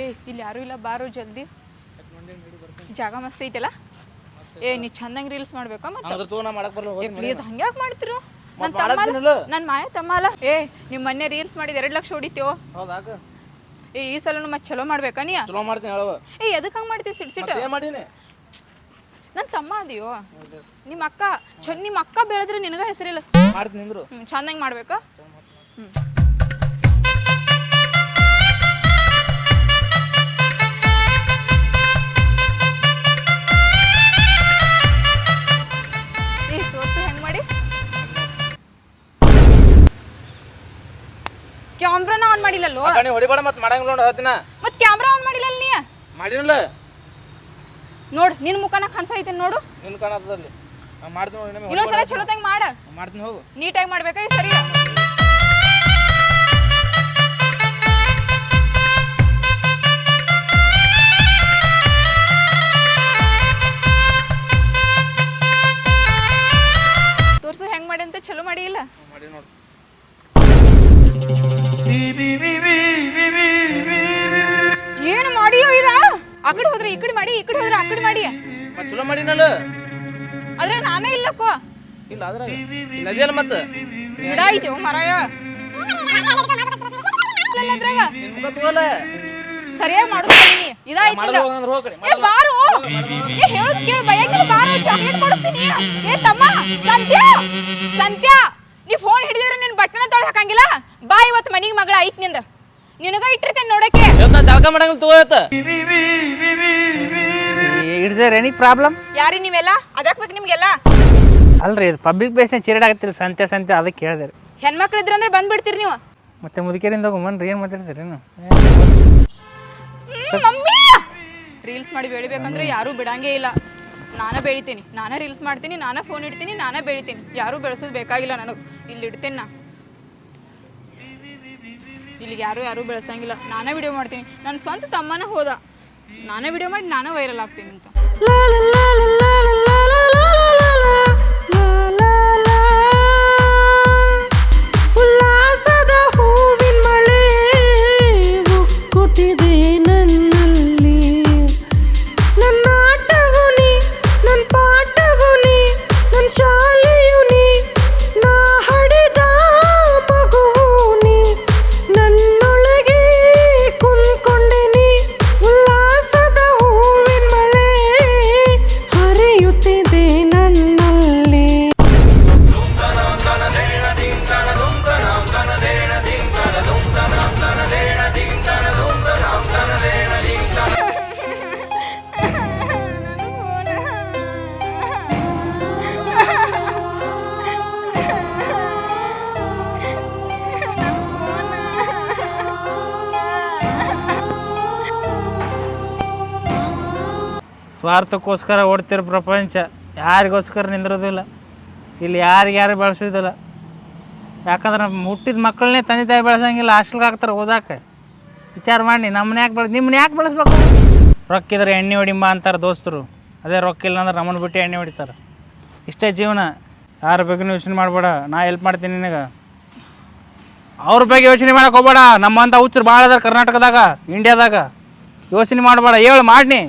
ಏ ಇಲ್ಲಿ ಯಾರು ಇಲ್ಲ ಬಾರು ಜಲ್ದಿ. ಜಾಗ ಮಸ್ತ್ ಐತಲ್ಲ? ಏ ನೀ ಚಂದಂಗ್ ರೀಲ್ಸ್ ಮಾಡ್ಬೇಕಾ ಮತ್ತೆ? ಪ್ಲೀಸ್ ಹಂಗ್ಯಾಕೆ ಮಾಡ್ತಿರು? ನನ್ನ ತಮ್ಮ? ನನ್ನ ಮಾಯ ತಮ್ಮ ಅಲ್ಲ ಏ ನಿಮ್ಮ ಮೊನ್ನೆ ರೀಲ್ಸ್ ಮಾಡಿದ ಎರಡು ಲಕ್ಷ ಹೊಡಿತೀವೋ? ಏ ಈ ಸಲ ಮತ್ತೆ ಚಲೋ ಮಾಡ್ಬೇಕಾ ನೀ? ಚಲೋ ಮಾಡ್ತೀನಿ ಹೇಳವ ಏ ಎದಕ್ಕೆ ಹಂಗೆ ಮಾಡ್ತೀವಿ ಸಿಟ್ ಸಿಟ್ ಏನು ಮಾಡೀನಿ? ನನ್ನ ತಮ್ಮ ಅದಿಯೋ? ನಿಮ್ಮ ಅಕ್ಕ ಚಂದ ನಿಮ್ಮ ಅಕ್ಕ ಬೆಳೆದ್ರೆ ನಿನಗ ಹೆಸರಿಲ್ಲ. ಮಾಡ್ತೀನಿ ನಿಂದ್ರು. ಮಾಡ್ಬೇಕಾ? ಹ್ಞೂ ಕ್ಯಾಮ್ರಾನ ಆನ್ ಮಾಡಿಲ್ಲಲ್ಲೋ? ನೀ ಹೊಡಿಬೇಡ ಮತ್ತೆ ಮಾಡಂಗಿಲ್ಲ ನೋಡಿ ಅದನ್ನ ಮತ್ತೆ ಕ್ಯಾಮ್ರಾ ಆನ್ ಮಾಡಿಲ್ಲ ನೀ? ಮಾಡಿರಲ್ಲ. ನೋಡು ನಿನ್ನ ಮುಖನ ಕಾಣಿಸೈತೆ ನೋಡು. ನಿನ್ ಕಾಣತ್ತದಲ್ಲಿ. ನಾ ಮಾಡ್ತೀನಿ ನೋಡಿ ಇನ್ನೊಂದ್ಸಲ ಚಲೋದಂಗೆ ಮಾಡ. ಮಾಡ್ತೀನಿ ಹೋಗು. ನೀಟಾಗಿ ಮಾಡ್ಬೇಕಾ ಸರಿ? ತೋರ್ಸು ಹೆಂಗ್ ಮಾಡಿ ಅಂತ ಚಲೋ ಮಾಡಿ ಇಲ್ಲ? ಮಾಡಿ ನೋಡು. ಏನು ಮಾಡಿಯೋ ಇದ? ಆ ಕಡೆ ಹೋದ್ರೆ ಈ ಕಡೆ ಮಾಡಿ ಈ ಕಡೆ ಹೋದ್ರೆ ಆ ಕಡೆ ಮಾಡಿ. ಮತ್ತೆ ಚಲೋ ಮಾಡಿನಲ್ಲ? ಆದ್ರೆ ನಾನೇ ಇಲ್ಲಕ್ಕೋ ಇಲ್ಲ ಅದ್ರ ಇಲ್ಲ ಅದಿಯಲ್ಲ ಮತ್ತೆ? ಗಿಡ ಐತಿ ಮರಾಯ. ಸರಿಯಾಗಿ ಮಾಡುತ್ತೀನಿ ಇದಾಯ್ತು ಬಾರು. ಏ ಹೇಳೋದ್ ಕೇಳು ಬಯ್ಯಕ್ಕೆ ಬಾರು ಚಾಕ್ಲೇಟ್ ಕೊಡಿಸ್ತೀನಿ. ಏ ತಮ್ಮ ಸಂತ್ಯಾ ಸಂತ್ಯಾ ನೀ ಫೋನ್ ಹಿಡಿದ್ರೆ ನಿನ್ ಬಟ್ಟನ ತೊಳೆದು ಹಾಕಂಗಿಲ್ಲ? ಬಾ ಇವತ್ತು ಮನಿಗೆ ಮಗಳ ಐತ್ನಿಂದ. ನಿನಗ ಇಟ್ಟಿರ್ತೇನೆ ನೋಡಕ್ಕೆ ಇವತ್ತು ನಾ ಜಳಕ ಮಾಡಂಗಿಲ್ಲ ತಗೋ ಇವತ್ತು. ಇಟ್ಸ್ ದೇರ್ ಎನಿ ಪ್ರಾಬ್ಲಮ್ ಯಾರಿ ನೀವೆಲ್ಲ? ಅದಕ್ಕೆ ಬೇಕು ನಿಮ್ಗೆಲ್ಲ. ಅಲ್ರಿ ಇದು ಪಬ್ಲಿಕ್ ಪ್ಲೇಸ್ನ ಆಗತ್ತಿಲ್ಲ ಸಂತೆ ಸಂತೆ ಅದಕ್ಕೆ ಕೇಳಿದೆ. ರೀ ಹೆಣ್ಮಕ್ಳು ಇದ್ರಂದ್ರೆ ಬಂದ್ಬಿಡ್ತೀರಿ ನೀವು. ಮತ್ತೆ ಮುದುಕೇರಿಂದ ಹೋಗಮ್ಮನ್ರಿ ಏನು ಮಾತಾಡ್ತೀರಿ ನೀವು ಮಮ್ಮಿ! ರೀಲ್ಸ್ ಮಾಡಿ ಬೆಳಿಬೇಕಂದ್ರೆ ಯಾರೂ ಬಿಡಂಗೇ ಇಲ್ಲ. ನಾನೇ ಬೆಳಿತೀನಿ, ನಾನೇ ರೀಲ್ಸ್ ಮಾಡ್ತೀನಿ, ನಾನೇ ಫೋನ್ ಇಡ್ತೀನಿ, ನಾನೇ ಬೆಳಿತೀನಿ. ಯಾರೂ ಬೆಳೆಸೋದು ಬೇಕಾಗಿಲ್ಲ ನನಗೆ. ಇಲ್ಲಿ ಇಡ್ತೀನಿ ನಾ. ಇಲ್ಲಿಗೆ ಯಾರು ಯಾರೂ ಬೆಳೆಸಂಗಿಲ್ಲ. ನಾನೇ ವಿಡಿಯೋ ಮಾಡ್ತೀನಿ. ನನ್ನ ಸ್ವಂತ ತಮ್ಮನ ಹೋದ. ನಾನೇ ವಿಡಿಯೋ ಮಾಡಿ ನಾನೇ ವೈರಲ್ ಆಗ್ತೀನಿ ಅಂತ. ಸ್ವಾರ್ಥಕ್ಕೋಸ್ಕರ ಓಡ್ತಿರೋ ಪ್ರಪಂಚ ಯಾರಿಗೋಸ್ಕರ ನಿಂದಿರೋದಿಲ್ಲ. ಇಲ್ಲಿ ಯಾರಿಗೆ ಯಾರು ಬೆಳೆಸೋದಿಲ್ಲ. ಯಾಕಂದ್ರೆ ನಮ್ಮ ಹುಟ್ಟಿದ ಮಕ್ಕಳನ್ನೇ ತಂದೆ ತಾಯಿ ಬೆಳೆಸಂಗಿಲ್ಲ, ಹಾಸ್ಟೆಲ್ಗೆ ಹಾಕ್ತಾರೆ ಓದಾಕೆ. ವಿಚಾರ ಮಾಡಿ, ನಮ್ಮನ್ನ ಯಾಕೆ ಬೆಳೆಸ್, ನಿಮ್ಮನ್ನ ಯಾಕೆ ಬೆಳೆಸ್ಬೇಕು? ರೊಕ್ಕಿದ್ರೆ ಎಣ್ಣೆ ಹೊಡಿಂಬ ಅಂತಾರೆ ದೋಸ್ತರು. ಅದೇ ರೊಕ್ಕ ಇಲ್ಲ ಅಂದ್ರೆ ನಮ್ಮನ್ನು ಬಿಟ್ಟು ಎಣ್ಣೆ ಹೊಡಿತಾರೆ. ಇಷ್ಟೇ ಜೀವನ. ಯಾರ ಬಗ್ಗೆ ಯೋಚನೆ ಮಾಡಬೇಡ. ನಾ ಹೆಲ್ಪ್ ಮಾಡ್ತೀನಿ ನಿನಗೆ. ಅವ್ರ ಬಗ್ಗೆ ಯೋಚನೆ ಮಾಡಕ್ಕೆ ಹೋಗ್ಬೇಡ. ನಮ್ಮಂಥ ಹುಚ್ಚರು ಭಾಳ ಅದಾರ ಕರ್ನಾಟಕದಾಗ ಇಂಡಿಯಾದಾಗ ಯೋಚನೆ ಮಾಡಬೇಡ. ಹೇಳು ಮಾಡಿ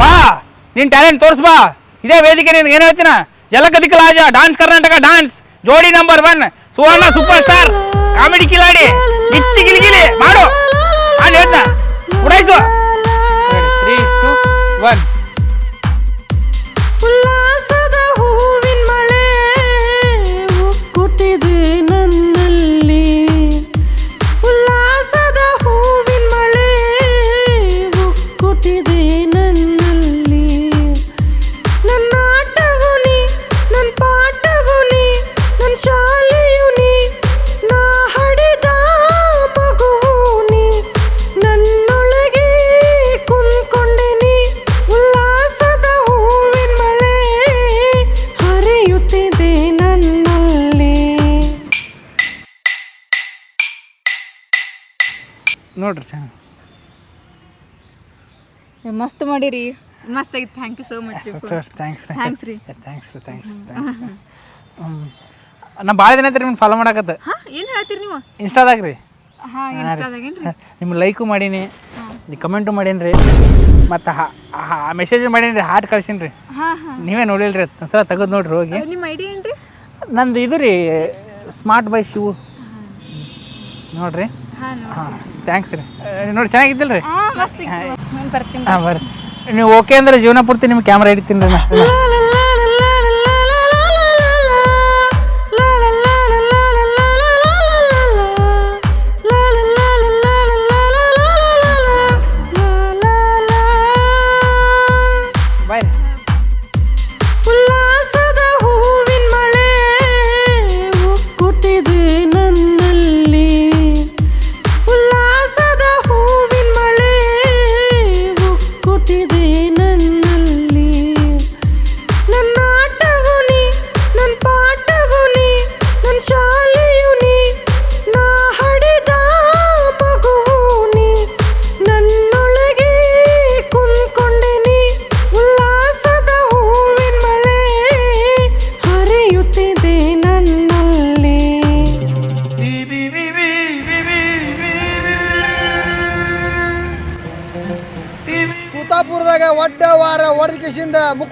ಬಾ! ನಿನ್ನ ಟ್ಯಾಲೆಂಟ್ ತೋರಿಸ್ಬಾ ಇದೇ ವೇದಿಕೆ ನಿನ್ಗೆ ಏನು ಹೇಳ್ತೀನ? ಜಲಗದಿಕ ಲಾಜ ಡಾನ್ಸ್ ಕರ್ನಾಟಕ ಡಾನ್ಸ್ ಜೋಡಿ number one Suvarna super star comedy Khiladi Gichchi Giligili ಮಾಡು. ನಾನು ಹೇಳ್ದ ಉಡಾಯಿಸು ಒನ್ ಮಸ್ತ್ ಮಾಡಿರಿ. ಮಸ್ತ್ ಆಗಿತ್ತು. ಥ್ಯಾಂಕ್ ಯು ಸೋ ಮಚ್ ರೀ. ಥ್ಯಾಂಕ್ಸ್ ರೀ. ಥ್ಯಾಂಕ್ಸ್ ರೀ ಥ್ಯಾಂಕ್ಸ್ ರೀ ಥ್ಯಾಂಕ್ಸ್ ಥ್ಯಾಂಕ್ಸ್ ನಾ ಭಾಳ ದಿನ ಐತ್ರಿ ನಿಮ್ಗೆ ಫಾಲೋ ಮಾಡಕತ್ತ. ಹಾಂ ಏನು ಹೇಳ್ತೀರಿ ನೀವು? ಇನ್ಸ್ಟಾದಾಗ ರೀ. ಹಾಂ ರೀ. ನಿಮ್ಮ ಲೈಕು ಮಾಡೀನಿ. ನೀ ಕಮೆಂಟು ಮಾಡೀನಿ ರೀ ಮತ್ತು ಮೆಸೇಜ್ ಮಾಡೀನಿ ರೀ ಹಾರ್ಟ್ ಕಳ್ಸೀನಿ ರೀ ನೀವೇ ನೋಡಿಲ್ಲ ರೀ ಒಂದ್ಸಲ ತೆಗೆದು ನೋಡ್ರಿ ಹೋಗಿ. ನಿಮ್ಮ ಐಡಿ ಏನ್ರಿ? ನಂದು ಇದು ರೀ ಸ್ಮಾರ್ಟ್ ಬೈ ಶಿವು ನೋಡಿರಿ. ಹಾ ಹಾಂ ಥ್ಯಾಂಕ್ಸ್ ರೀ. ನೋಡಿ ಚೆನ್ನಾಗಿದ್ದಿಲ್ಲ ರೀ ಬರ್ತೀನಿ. ಹಾಂ ಬರ್ರಿ ನೀವು ಓಕೆ ಅಂದ್ರೆ ಜೀವನ ಪೂರ್ತಿ ನಿಮ್ಮ ಕ್ಯಾಮ್ರಾ ಹಿಡಿತೀನಿ ರೀ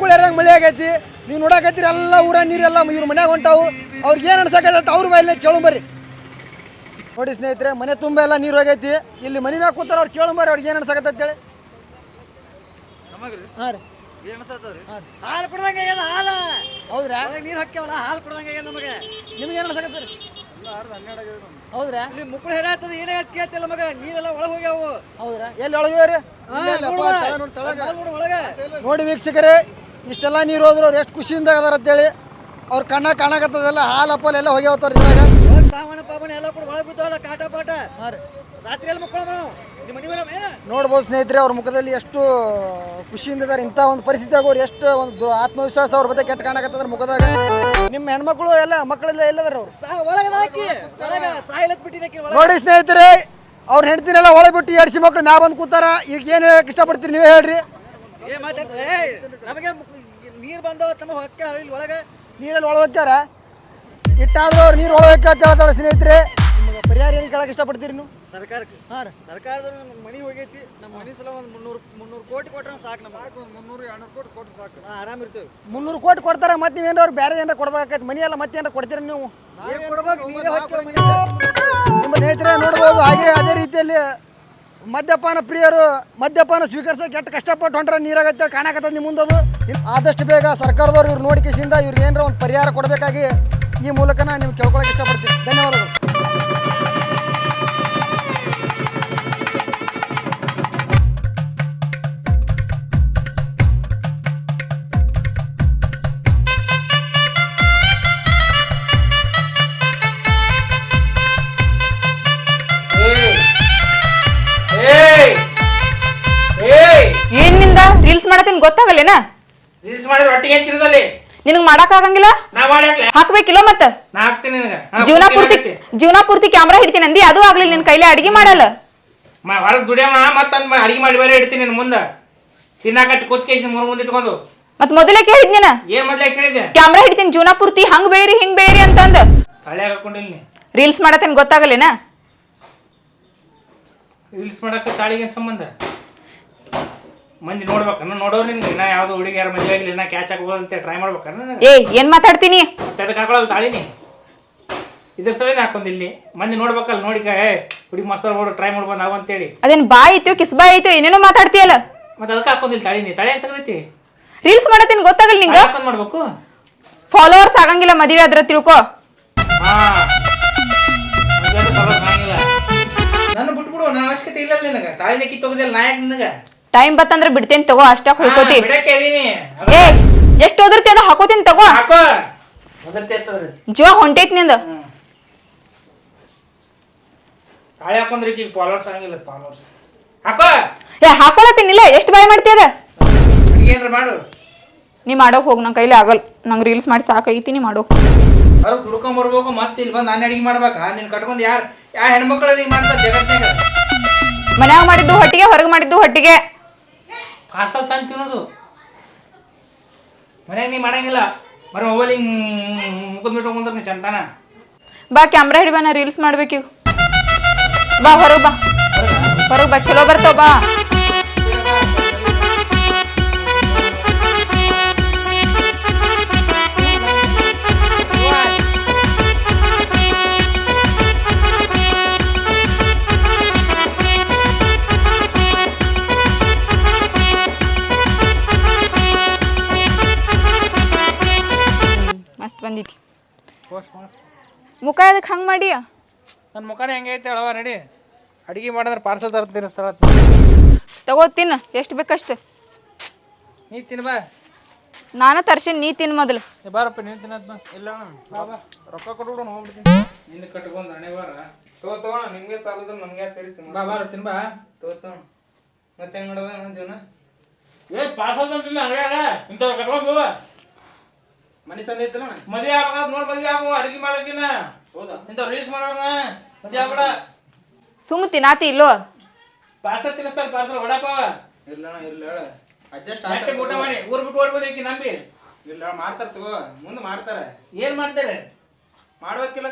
ಮುಕ್ಕುಳೇರಂಗೆ ಮಳೆ ಆಗೈತಿ. ನೀವು ನೋಡಕತ್ತೀರಿ ಎಲ್ಲ ಊರ ನೀರೆಲ್ಲ ಇವ್ರ ಮನ್ಯಾಗ ಹೊಂಟಾವು. ಅವ್ರಿಗೆ ಏನು ಅನ್ಸಕತ್ತ ಅವ್ರ ಬಾಯಲ್ಲಿ ಕೇಳಂಬರ್ರಿ ನೋಡಿ ಸ್ನೇಹಿತರೆ ಮನೆ ತುಂಬ ಎಲ್ಲ ನೀರು ಹೋಗೈತಿ. ಇಲ್ಲಿ ಮನೆ ಮ್ಯಾಗ ಕೂತಾರ ಅವ್ರು ಕೇಳಂಬರ್ರಿ ಅವ್ರಿಗೆ ಏನು ಅನ್ಸಕತ್ತೈತೆ ಹೇಳಿ. ಹಾಂ ರೀ. ಹಾಲು ಕುಡ್ದಂಗೆ ಆಗ್ಯದ ಹಾಲು? ಹೌದ್ರಾ? ನೀರು ಹಾಕ್ಯಾವಲ್ಲ ಹಾಲು ಕುಡ್ದಂಗ ಆಗ್ಯದ ನಮಗೆ. ನಿಮ್ಗೆ ಏನು ಅನ್ಸಕತ್ತೀರಿ ಹೌದ್ರಾ? ಇಲ್ಲಿ ಮುಕ್ಕಳು ಹೇರಾಗ್ತದೆ ಏನೇ ಕೇಳ್ತಿಲ್ಲ ಮಗ ನೀರೆಲ್ಲ ಒಳಗೆ ಹೋಗ್ಯಾವು. ಹೌದ್ರಾ? ಎಲ್ಲಿ ಒಳಗೆ. ನೋಡಿ ವೀಕ್ಷಕರೇ ಇಷ್ಟೆಲ್ಲ ನೀರು ಹೋದ್ರೆ ಅವ್ರು ಎಷ್ಟು ಖುಷಿಯಿಂದ ಅದಾರ ಅಂತೇಳಿ ಅವ್ರ ಕಣ್ಣ ಕಾಣಕತ್ತದೆಲ್ಲ ಹಾಲು ಅಪ್ಪಲ್ ಎಲ್ಲ ಹೋಗಿ ಹೋಗ್ತಾರ ಇದ್ರಾಗ ಸಾಮಾನ ಪಾವನ ಎಲ್ಲ ಕೂಡ ಒಳಗೆ ಬಿದ್ದವಲ್ಲ ಕಾಟ ಪಾಟ? ರಾತ್ರಿ ಎಲ್ಲ ಮಕ್ಕಳು ನೋಡ್ಬೋದು ಸ್ನೇಹಿತರೆ ಅವ್ರ ಮುಖದಲ್ಲಿ ಎಷ್ಟು ಖುಷಿಯಿಂದ ಇದಾರೆ. ಇಂಥ ಒಂದು ಪರಿಸ್ಥಿತಿಯಾಗ ಅವ್ರು ಎಷ್ಟು ಒಂದು ಆತ್ಮವಿಶ್ವಾಸ ಅವ್ರ ಬಗ್ಗೆ ಕೆಟ್ಟ ಕಾಣಕತ್ತದ್ರ ಮುಖದಾಗ. ನಿಮ್ಮ ಹೆಣ್ಮಕ್ಳು ಎಲ್ಲ ಮಕ್ಕಳೆಲ್ಲ ಎಲ್ಲದಾರ ಅವ್ರು? ನೋಡಿ ಸ್ನೇಹಿತರೆ ಅವ್ರ ಹೆಂಡ್ತಿನೆಲ್ಲ ಒಳಗೆ ಬಿಟ್ಟು ಎಡ್ಸಿ ಮಕ್ಳು ನಾ ಬಂದು ಕೂತಾರ. ಈಗ ಏನು ಹೇಳಕ್ ಇಷ್ಟಪಡ್ತೀರಿ ನೀವೇ ಹೇಳ್ರಿ. ನಮಗೆ ನೀರು ಬಂದವ ತಮ್ಮ ಹೊಕ್ಕ ಇಲ್ಲಿ ಒಳಗೆ? ನೀರಲ್ಲಿ ಒಳಗೆ ಹೋಗ್ತಾರ ಇಟ್ಟಾದ್ರೂ ಅವ್ರು ನೀರು ಒಳಗೆ ಅಂತ ಹೇಳ್ತಾಳೆ ಸ್ನೇಹಿತರೆ. ನಿಮಗೆ ಪರಿಹಾರ ಏನು ಕೇಳಕ್ಕೆ ಇಷ್ಟಪಡ್ತೀರಿ ನೀವು? ಸರ್ಕಾರಕ್ಕೆ. ಹಾಂ ರೀ. ಸರ್ಕಾರದವ್ರು ನಮ್ಮ ಮನೆ ಹೋಗೈತಿ. ನಮ್ಮ ಮನೆ ಸಲ ಒಂದು ಮುನ್ನೂರು ಮುನ್ನೂರು ಕೋಟಿ ಕೊಟ್ರೆ ಸಾಕು ನಮ್ಮ ಮುನ್ನೂರು ಎರಡ್ನೂರು ಕೋಟಿ ಕೊಟ್ಟು ಸಾಕು. ಆರಾಮ ಇರ್ತೀವಿ. ಮುನ್ನೂರು ಕೋಟಿ ಕೊಡ್ತಾರೆ ಮತ್ತೆ ನೀವೇನು ಅವ್ರು ಬೇರೆ ಏನಾರ ಕೊಡ್ಬೇಕಾಗತ್ತೆ ಮನಿ ಎಲ್ಲ ಮತ್ತೆ ಏನಾರ ಕೊಡ್ತೀರಿ ನೀವು? ನಿಮ್ಮ ಸ್ನೇಹಿತರೆ ನೋಡ್ಬೋದು ಹಾಗೆ ಅದೇ ರೀತಿಯಲ್ಲಿ ಮದ್ಯಪಾನ ಪ್ರಿಯರು, ಮದ್ಯಪಾನ ಸ್ವೀಕರಿಸೋಕೆ ಕೆಟ್ಟ ಕಷ್ಟಪಟ್ಟು ಹೊಂಟ್ರೆ ನೀರಾಗತ್ತೆ, ಕಾಣಕತ್ತದ ನಿಮ್ಮ ಮುಂದದು. ಆದಷ್ಟು ಬೇಗ ಸರ್ಕಾರದವ್ರು ಇವ್ರು ನೋಡಿ ಕಿಸಿಂದ ಇವ್ರಿಗೆ ಏನಾರ ಒಂದು ಪರಿಹಾರ ಕೊಡಬೇಕಾಗಿ ಈ ಮೂಲಕ ನಾನು ನಿಮ್ಗೆ ಕೇಳ್ಕೊಳಕ್ಕೆ ಇಷ್ಟಪಡ್ತೀನಿ. ಧನ್ಯವಾದಗಳು. ಮಾಡತ್ತೀನಿ ಗೊತ್ತಾಗಲ್ಲೇನ? ರೀಲ್ಸ್ ಮಾಡಿದ್ರೆ ಒಟ್ಟಿಗೆ ಏನು ಚಿರದಲ್ಲಿ ನಿನಗ್ ಮಾಡಕ್ ಆಗಂಗಿಲ್ಲ ನಾ ಹಾಕ್ಬೇಕಿಲ್ಲ ಮತ್ತ? ನಾ ಹಾಕ್ತೀನಿ ನಿನಗೆ. ಜೀವನ ಪೂರ್ತಿ ಜೀವನ ಪೂರ್ತಿ ಕ್ಯಾಮ್ರಾ ಹಿಡ್ತೀನಿ ಅಂದಿ ಅದು ಆಗ್ಲಿಲ್ಲ ನಿನ್ ಕೈಲಿ ಅಡಿಗೆ ಮಾಡಲ್ಲ. ಹೊರಗೆ ದುಡಿಯವ ಮತ್ತೊಂದು ಅಡಿಗೆ ಮಾಡಿ ಬೇರೆ ಇಡ್ತೀನಿ ನಿನ್ ಮುಂದೆ. ತಿನ್ನಕಟ್ಟಿ ಕೂತ್ಕೇಶ್ ಮೂರು ಮುಂದ ಇಟ್ಕೊಂಡು. ಮತ್ ಮೊದಲೇ ಕೇಳಿದ್ ನೀನ? ಏನ್ ಮೊದ್ಲೇ ಕೇಳಿದೆ ಕ್ಯಾಮ್ರಾ ಹಿಡ್ತೀನಿ ಜೀವನ ಪೂರ್ತಿ ಹಂಗ್ ಬೇರಿ ಹಿಂಗ್ ಬೇರಿ ಅಂತಂದ. ಹಾಕೊಂಡಿಲ್ಲ ರೀಲ್ಸ್ ಮಾಡತ್ತೇನ್ ಗೊತ್ತಾಗಲ್ಲೇನ? ರೀಲ್ಸ್ ಮಾಡಕ್ಕೆ ತಾಳಿಗೆ ಸಂಬಂಧ? ಮಂದಿ ನೋಡ್ಬೇಕನ್ನ ನೋಡೋರು ನಿನ್ಗೆ ಇನ್ನ ಯಾವ್ದು ಹುಡುಗಿ ಯಾರು ಮದುವೆ ಆಗ್ಲಿ ಇನ್ನ ಕ್ಯಾಚ್ ಆಗ್ಬೋದು ಅಂತ ಟ್ರೈ ಮಾಡ್ಬೇಕನ್ನ ಏ ಏನ್ ಮಾತಾಡ್ತೀನಿ? ಮತ್ತೆ ಅದಕ್ಕೆ ತಾಳಿನಿ ಇದ್ರ ಸಲ ಹಾಕೊಂಡ್ ಇಲ್ಲಿ. ಮಂದಿ ನೋಡ್ಬೇಕಲ್ಲ ನೋಡಿ ಏ ಹುಡುಗಿ ಮಸ್ತಾರ ನೋಡು ಟ್ರೈ ಮಾಡ್ಬೋದು ನಾವು ಅಂತೇಳಿ ಅದೇನ್ ಬಾಯ್ ಐತೋ ಕಿಸ್ ಬಾಯ್ ಐತೋ ಏನೇನೋ ಮಾತಾಡ್ತೀಯಲ್ಲ? ಮತ್ತೆ ಅದಕ್ಕೆ ಹಾಕೊಂಡಿಲ್ಲ ತಾಳಿನಿ ತಾಳಿ ಅಂತ ತೆಗ್ದೈತಿ? ರೀಲ್ಸ್ ಮಾಡತ್ತೀನಿ ಗೊತ್ತಾಗಲ್ಲ ನಿಂಗ? ಹಾಕೊಂಡ್ ಮಾಡ್ಬೇಕು? ಫಾಲೋವರ್ಸ್ ಆಗಂಗಿಲ್ಲ ಮದುವೆ ಆದ್ರ ತಿಳ್ಕೊ. ಹಾ. ನನ್ನ ಬಿಟ್ಬಿಡು ನಾ ಅವಶ್ಯಕತೆ ಇಲ್ಲ ನಿನಗೆ. ತಾಳಿನ ಕಿತ್ತು ನಾಯಕ್ ನಿನಗೆ. ಟೈಮ್ ಬತ್ತಂದ್ರ ಬಿಡ್ತೇನೆ ತಗೋ ಅಷ್ಟಾಕ್ ಹೊಯ್ಕೋತಿ. ಹಾ, ಬಿಡಕ್ಕೆ ಇದೀನಿ ಏ ಎಷ್ಟ್ ಓದಿರ್ತಿ ಅದ ಹಾಕೋತೀನಿ ತಗೋ. ಹಾಕೋ. ಜೀವ ಹೊಂಟೈತಿ ನಿಂದ. ತಾಳಿ ಎಷ್ಟು ಈಗ ಫಾಲೋವರ್ಸ್ ಆಗಂಗಿಲ್ಲ ಫಾಲೋವರ್ಸ್ ಹಾಕೋ. ಏ ಹಾಕೊಳತ್ತೀನಿಲ್ಲ ಎಷ್ಟ್ ಬಾಯ್ ಮಾಡ್ತಿ ಅದ? ಏನ್ರ ಮಾಡು. ನೀ ಮಾಡೋಕ್ ಹೋಗ್ ನನ್ ಕೈಲಿ ಆಗಲ್. ನಂಗ್ ರೀಲ್ಸ್ ಮಾಡಿ ಸಾಕೈತಿ ನೀ ಮಾಡೋ ಅವ್ರು ದುಡ್ಕೊಂಡ್ ಬರ್ಬೇಕು ಮತ್ತೆ ಇಲ್ಲಿ ಬಂದು ನಾನು ಅಡಿಗೆ ಮಾಡ್ಬೇಕಾ? ನೀನ್ ಕಟ್ಕೊಂಡು ಯಾರು ಯಾವ ಹೆಣ್ಮಕ್ಳು ಅಡಿಗೆ ಮಾಡ್ತಾರೆ ಮನ್ಯಾಗ ಮಾಡಿದ್ದು ಹೊಟ್ಟಿಗೆ ಹೊರಗೆ ಮಾಡಿದ್ದು ಹೊಟ್ಟಿಗೆ. ಪಾರ್ಸಲ್ ತಂದು ತಿನ್ನೋದು. ಮನ್ಯಾಗ ನೀ ಮಾಡಂಗಿಲ್ಲ. ಬರೀ ಮೊಬೈಲ್ ಹಿಂಗೆ ಮುಗಿದ್ ಬಿಟ್ಟು ಹೋಗ್ರೆ ನೀ ಬಾ ಕ್ಯಾಮ್ರಾ ಹಿಡಿಬಾ, ನಾ ರೀಲ್ಸ್ ಮಾಡ್ಬೇಕೀಗ ಬಾ, ಹೊರಗೆ ಬಾ. ಹೊರಗೆ ಬಾ, ಚಲೋ ಬರ್ತಾವ, ಬಾ. ಮುಖ ಎದಕ್ಕೆ ಹಂಗೆ ಮಾಡಿ ನನ್ನ ಮುಖನೇ ಹೆಂಗೆ ಐತೆ ಹೇಳವ ನಡಿ ಅಡುಗೆ ಮಾಡಿದ್ರೆ ಪಾರ್ಸಲ್ ತರ್ತೀನಿ ಸ್ಥಳ ತಗೋ ತಿನ್ನು. ಎಷ್ಟು ಬೇಕಷ್ಟು? ನೀ ತಿನ್ ಬಾ. ನಾನು ತರ್ಸಿನಿ ನೀ ತಿನ್ ಮೊದಲು. ಏ ಬಾರಪ್ಪ ನೀನು ತಿನ್ನೋದು ಬಾ. ಇಲ್ಲ ಅಣ್ಣ ಬಾ ಬಾ. ರೊಕ್ಕ ಕೊಟ್ಬಿಡು ಹೋಗ್ಬಿಡ್ತೀನಿ ನಿನ್ನ ಕಟ್ಕೊಂಡು ಹಣೆ ಬಾರ. ತಗೋ ತಗೋ ನಿಮಗೆ ಸಾಲದ ನಮ್ಗೆ ಯಾಕೆ ಕರಿತೀನಿ ಬಾ ಬಾರ ತಿನ್ ಬಾ. ತಗೋತಾವ ಮತ್ತೆ ಹೆಂಗ್ ಮಾಡೋದ ನನ್ನ ಜೀವನ? ಏ ಪಾರ್ಸಲ್ ತಂದಿಲ್ಲ ಅಂಗಡಿಯಾಗ? ಇಂಥವ್ರು ಕಟ್ಕೊಂಡು ಹೋಗ. ಮನೆ ಚಂದ ಐತಲ್ಲ? ಮದುವೆ ಆಗ್ಬೇಕಾದ ನೋಡ್ ಮದುವೆ ಆಗು ಅಡಿಗೆ ಮಾಡಕಿನ ಹೌದಾ? ಇಂತ ರೀಲ್ಸ್ ಮಾಡೋಣ ಮದುವೆ ಆಗ್ಬೇಡ. ಸುಮ್ಮ ತಿನ್ನಾತಿ ಇಲ್ಲೋ? ಪಾರ್ಸಲ್ ತಿನ್ನಿಸ್ತಾರ ಪಾರ್ಸಲ್ ಹೊಡಪ್ಪ ಇಲ್ಲ ಅಣ್ಣ ಇಲ್ಲ ಹೇಳ. ಅಡ್ಜಸ್ಟ್ ನೆಟ್ಟಗೆ ಊಟ ಮಾಡಿ ಊರ್ ಬಿಟ್ಟು ಓಡ್ಬೋದಕ್ಕೆ ನಂಬಿ. ಇಲ್ಲ ಮಾಡ್ತಾರ ತಗೋ. ಮುಂದೆ ಮಾಡ್ತಾರೆ. ಏನ್ ಮಾಡ್ತಾರೆ?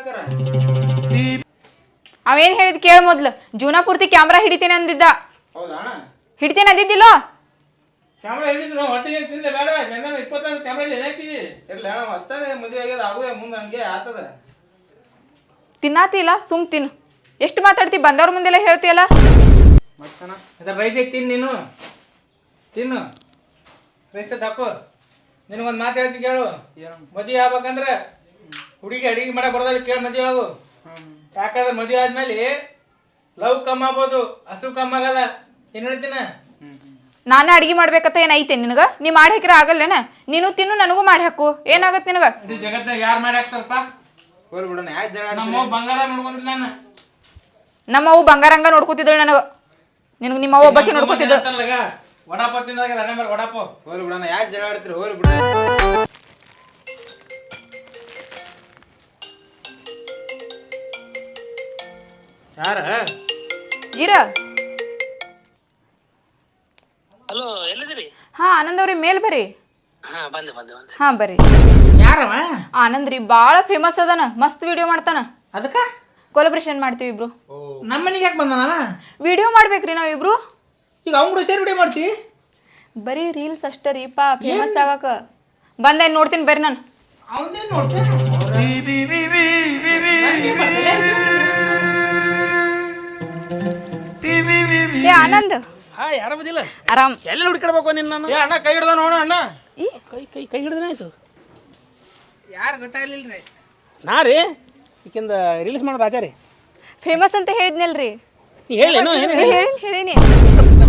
ಕರ ಅವೇನ್ ಹೇಳಿದ್ ಕೇಳ ಮೊದ್ಲು. ಜೀವನ ಪೂರ್ತಿ ಕ್ಯಾಮ್ರಾ ಹಿಡಿತೇನೆ ಅಂದಿದ್ದ. ಹೌದಾ ಅಣ್ಣ? ಹಿಡಿತೇನೆ ಅಂದಿದ್ದಿಲ್ಲೋ? ಕ್ಯಾಮ್ರಾ ಹಿಡಿದ್ರು ಹೊಟ್ಟೆಗೆ ತಿಂದೆ ಬೇಡ ಚಂದನ ಇಪ್ಪತ್ತೊಂದು ಕ್ಯಾಮ್ರಾ ಇಲ್ಲಿ ಹಾಕಿದಿ ಇಲ್ಲ ಅಣ್ಣ ಹೊಸ್ತಾಗ ಮದುವೆ ಆಗ್ಯದ ಆಗುವೆ ಮುಂದೆ ಹಂಗೆ ಆತದ ತಿನ್ನಾತಿ ಇಲ್ಲ ಸುಮ್ ತಿನ್ನು. ಎಷ್ಟು ಮಾತಾಡ್ತಿ ಬಂದವ್ರ ಮುಂದೆಲ್ಲ ಹೇಳ್ತೀಯಲ್ಲ? ಮತ್ತಣ್ಣ ರೈಸ್ ಐತಿ ತಿನ್ನು ನೀನು. ತಿನ್ನು. ರೈಸ್ ಹಾಕು. ನಿನಗೊಂದು ಮಾತು ಹೇಳ್ತೀನಿ ಕೇಳು. ಮದುವೆ ಆಗ್ಬೇಕಂದ್ರೆ ಹುಡುಗಿ ಅಡಿಗೆ ಮಾಡಕ್ ಬರ್ದಲ್ಲಿ ಕೇಳು ಮದುವೆ ಆಗು. ಯಾಕಂದ್ರೆ ಮದುವೆ ಆದ್ಮೇಲೆ ಲವ್ ಕಮ್ಮಿ ಆಗ್ಬೋದು ಹಸು ಕಮ್ಮಿ ಆಗಲ್ಲ. ಏನ್ ಹೇಳ್ತೀನ? ನಾನೇ ಅಡಿಗೆ ಮಾಡ್ಬೇಕತ್ತ ಏನೈತೆ ನಿನಗ? ನೀ ಮಾಡಿ ಹಾಕಿರ ಆಗಲ್ಲೇನ? ನೀನು ತಿನ್ನು ನನಗೂ ಮಾಡಿ ಹಾಕು. ಏನಾಗತ್ತೆ ನಿನಗ? ಯಾರು ಮಾಡಿ ಹಾಕ್ತಾರಪ್ಪ? ಹೋಲ್ ಬಿಡೋಣ ಯಾಕೆ ಜಗಳ ಆಡ್ತೀರಿ? ನಮ್ಮ ಬಂಗಾರ ನೋಡ್ಕೊಂಡಿಲ್ಲ ನಾನು. ಅವು ಬಂಗಾರಂಗ ನೋಡ್ಕೋತಿದ್ದಳು ನನಗ. ನಿನಗೆ ನಿಮ್ಮ ಅವ್ವ ಒಬ್ಬಾಕಿ ನೋಡ್ಕೋತಿದ್ದಳು. ವಡಾಪ ತಿಂದಾಗ ಅಣ್ಣ ಮೇಲೆ ವಡಾಪ. ಹೋಲ್ ಬಿಡೋಣ ಯಾಕೆ ಜಗಳ ಆಡ್ತೀರಿ? ಹೋಲ್ ಬಿಡ ಯಾರ? ಇರ. ಹಲೋ ಎಲ್ಲಿದ್ದೀರಿ? ಹಾ ಆನಂದ್ ಅವ್ರಿ ಮೇಲ್ ಬರ್ರಿ. ಹಾ ಬಂದೆ ಬಂದೆ ಬಂದೆ. ಹಾ ಬರ್ರಿ. ಯಾರವ? ಆನಂದ್ ರೀ ಭಾಳ ಫೇಮಸ್ ಅದಾನ ಮಸ್ತ್ ವಿಡಿಯೋ ಮಾಡ್ತಾನ. ಅದಕ್ಕ? ಕೊಲಬ್ರೇಷನ್ ಮಾಡ್ತೀವಿ ಇಬ್ರು. ನಮ್ಮ ಮನೆಗೆ ಯಾಕೆ ಬಂದನವ? ವಿಡಿಯೋ ಮಾಡ್ಬೇಕ್ರಿ ನಾವ್ ಇಬ್ರು. ಈಗ ಅವ್ನ ಕೂಡ ಸೇರಿ ವಿಡಿಯೋ ಮಾಡ್ತಿ? ಬರೀ ರೀಲ್ಸ್ ಅಷ್ಟೇ ರೀ ಪಾ ಫೇಮಸ್ ಆಗಾಕ. ಬಂದೆ ನೋಡ್ತೀನಿ ಬರ್ರಿ ನಾನು. ಅವನೇನು ನೋಡ್ತೇನೆ ಏ ಆನಂದ್. ಹಾ ಯಾರ ಬದಿಲ್ಲ? ಆರಾಮ್. ಎಲ್ಲಿ ಹುಡುಕಿಡ್ಬೇಕು ನಿನ್ನ ನಾನು? ಏ ಅಣ್ಣ ಕೈ ಹಿಡ್ದ ನೋಡ ಅಣ್ಣ. ಈ ಕೈ ಕೈ ಕೈ ಹಿಡಿದೇನಾಯ್ತು ಯಾರು ಗೊತ್ತಾಗ್ಲಿಲ್ರಿ? ನಾ ರೀ ಈಕಿಂದ ರೀಲ್ಸ್ ಮಾಡೋ ರಾಜಾ ರೀ. ಫೇಮಸ್ ಅಂತ ಹೇಳಿದ್ನಲ್ರಿ. ನೀ ಹೇಳೇನು ಏನು ಹೇಳಿ ಹೇಳಿನಿ.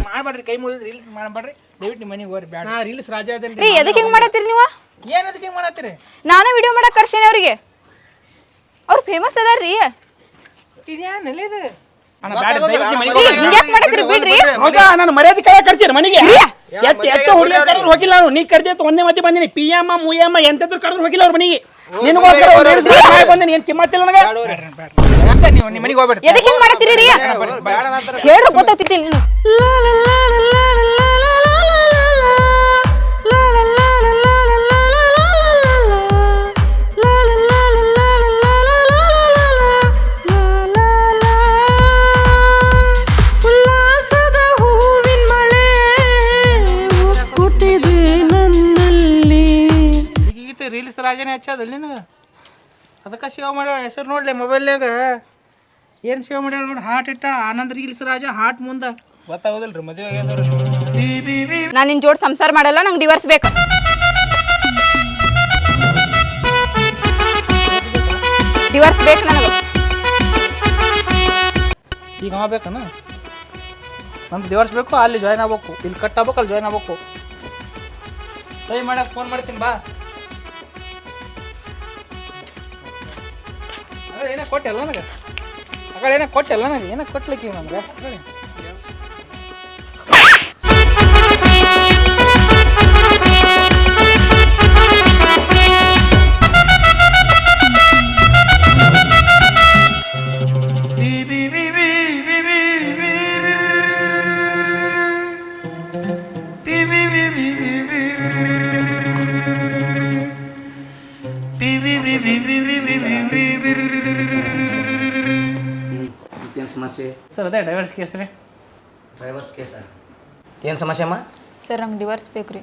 ಮಾಡ್ಬೇಡ್ರಿ ಕೈ ಮುಗಿದ್ರಿ ರೀಲ್ಸ್ ಮಾಡಬೇಡ್ರಿ. ದಯವಿಟ್ಟು ನಿಮ್ಮ ಮನೆಗೆ ಹೋಗ್ರಿ ಬೇಡ ನಾ ರೀಲ್ಸ್ ರಾಜಾ ಅದೇನ್ರಿ ರೀ ಎದಕ್ಕೆ ಹಿಂಗ್ ಮಾಡತ್ತೀರಿ ನೀವು? ಏನು ಅದಕ್ಕೆ ಹಿಂಗೆ ಮಾಡತ್ತೀರಿ? ನಾನು ವಿಡಿಯೋ ಮಾಡಕ್ ಕರ್ಸೇನಿ ಅವ್ರಿಗೆ. ಅವ್ರು ಫೇಮಸ್ ಅದಾರ್ರಿ. ಇದ್ಯಾ ಇದು ನಾನು ಮರ್ಯಾದೆ ಕೇಳಕ್ ಕರ್ಸಿರಿ ಮನೆಗೆ. ಎತ್ತ ಎತ್ತ ಹುಡುಗಿ ಹೋಗಿಲ್ಲ ನಾನು ನೀ ಕರ್ದಿ ಒಂದೇ ಮತ್ತೆ ಬಂದಿನಿ. ಪಿ ಎಂ ಮುಯಮ್ಮ ಎಂತದ್ರು ಕರೆದ್ರು ಹೋಗಿಲ್ಲ ಅವ್ರ ಮನೆಗೆ. ನಿನಗೋಸ್ಕರ ಬಂದಿನಿ. ಏನ್ ಕಿಮ್ಮತ್ತಿಲ್ಲ ನನಗೆ? ನೀವು ನಿಮ್ಮ ಮನೆಗೆ ಎದಕ್ಕೆ ಹಿಂಗ್ ಹೇಳ್ರು ರಾಜನೇ ಹಚ್ಚೋದಲ್ಲ ನಿನಗೆ? ಅದಕ್ಕೆ ಸೇವ್ ಮಾಡ್ಯಾಳ ಹೆಸರು ನೋಡ್ಲಿ ಮೊಬೈಲ್ನಾಗ ಏನು ಸೇವ್ ಮಾಡ್ಯಾಳ ನೋಡಿ ಹಾಟ್ ಇಟ್ಟ ಆನಂದ್ ರೀಲ್ಸ್ ರಾಜ ಹಾಟ್ ಮುಂದೆ. ಗೊತ್ತಾಗೋದಿಲ್ರಿ ಮದುವೆ ನಾನು ನಿನ್ನ ಜೋಡಿ ಸಂಸಾರ ಮಾಡಲ್ಲ ನಂಗೆ ಡಿವರ್ಸ್ ಬೇಕು. ಡಿವರ್ಸ್ ಬೇಕು ನನಗೆ. ಈಗ ಆಗ್ಬೇಕನ ನಮ್ದು ಡಿವರ್ಸ್ ಬೇಕು ಅಲ್ಲಿ ಜಾಯ್ನ್ ಆಗ್ಬೇಕು. ಇಲ್ಲಿ ಕಟ್ ಆಗ್ಬೇಕು ಅಲ್ಲಿ ಜಾಯ್ನ್ ಆಗ್ಬೇಕು. ಸೈ ಮಾಡಕ್ಕೆ ಫೋನ್ ಮಾಡ್ತೀನಿ ಬಾ. ಏನೋ ಕೊಟ್ಟೆಲ್ಲ ನನಗೆ. ಅಗಳ ಏನೋ ಕೊಟ್ಟೆಲ್ಲ ನನಗೆ. ಏನೋ ಕೊಟ್ಲಿಕ್ಕೆ ನಮ್ಗೆ? ಸಮಸ್ಯೆ? ಸರ್ ಅದೇ ಡೈವರ್ಸ್ ಕೇಸ್ ರೀ. ಡ್ರೈವರ್ಸ್ ಕೇಸ ಏನು ಸಮಸ್ಯೆ ಅಮ್ಮ? ಸರ್ ನಂಗೆ ಡಿವೋರ್ಸ್ ಬೇಕು ರೀ.